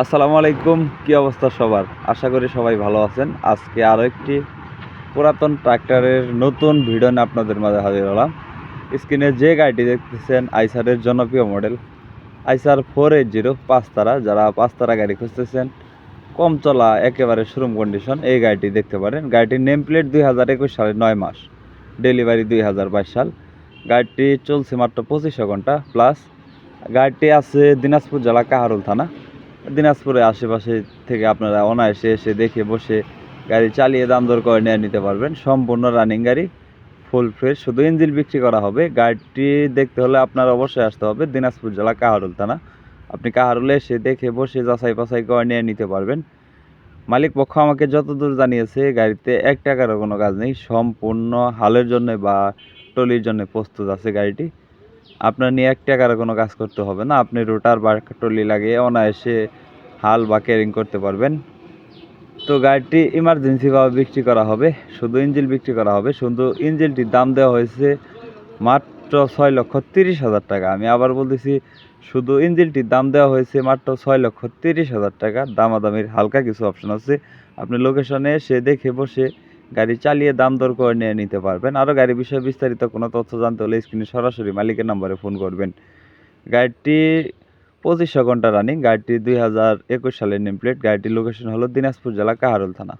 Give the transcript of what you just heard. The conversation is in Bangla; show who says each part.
Speaker 1: আসসালামু আলাইকুম, কি অবস্থা সবার? আশা করি সবাই ভালো আছেন। আজকে আরও একটি পুরাতন ট্রাক্টরের নতুন ভিডিও নিয়ে আপনাদের মাঝে হাজির হলাম। স্ক্রিনে যে গাড়িটি দেখতেছেন, আইসারের জনপ্রিয় মডেল আইসার ফোর এইট জিরো, পাঁচতারা। যারা পাঁচতারা গাড়ি খুঁজতেছেন, কম চলা, একেবারে শোরুম কন্ডিশন এই গাড়িটি দেখতে পারেন। গাড়িটির নেম প্লেট দুই হাজার একুশ সালে নয় মাস ডেলিভারি দুই হাজার বাইশ সাল। গাড়িটি চলছে মাত্র পঁচিশশো ঘণ্টা প্লাস গাড়িটি আছে দিনাজপুর জেলা কাহারুল থানা। দিনাজপুরের আশেপাশে থেকে আপনারা অনায়াসে এসে দেখে বসে গাড়ি চালিয়ে দাম দর করে নিয়ে নিতে পারবেন। সম্পূর্ণ রানিং গাড়ি ফুল ফ্রেশ শুধু ইঞ্জিন বিক্রি করা হবে। গাড়িটি দেখতে হলে আপনার অবশ্যই আসতে হবে দিনাজপুর জেলা কাহারুল থানা। আপনি কাহারুলে এসে দেখে বসে যাচাই বাছাই করে নিয়ে নিতে পারবেন। মালিক পক্ষ আমাকে যতদূর জানিয়েছে, গাড়িতে এক টাকারও কোনো কাজ নেই। সম্পূর্ণ হালের জন্য বা টলির জন্য প্রস্তুত আছে গাড়িটি। আপনার নিয়ে এক টাকার কোনো কাজ করতে হবে না। আপনি রোটার বা টলি লাগিয়ে অনায়াসে হাল বা কেরিং করতে পারবেন। তো গাড়িটি ইমার্জেন্সিভাবে বিক্রি করা হবে। শুধু ইঞ্জিল বিক্রি করা হবে। শুধু ইঞ্জিলটির দাম দেওয়া হয়েছে মাত্র ছয় লক্ষ তিরিশ হাজার টাকা। আমি আবার বলতেছি, শুধু ইঞ্জিলটির দাম দেওয়া হয়েছে মাত্র ছয় লক্ষ তিরিশ হাজার টাকা। দামাদামির হালকা কিছু অপশন আছে। আপনি লোকেশনে এসে দেখে বসে গাড়ি চালিয়ে দাম দর করে নিয়ে নিতে পারবেন। আরও গাড়ি বিষয়ে বিস্তারিত কোনো তথ্য জানতে হলে স্ক্রিনে সরাসরি মালিকের নম্বরে ফোন করবেন। গাড়িটি পঁচিশশো ঘণ্টা রানিং গাড়িটি দুই হাজার একুশ সালের নেমপ্লেট গাড়িটির লোকেশন হলো দিনাজপুর জেলা কাহারুল থানা।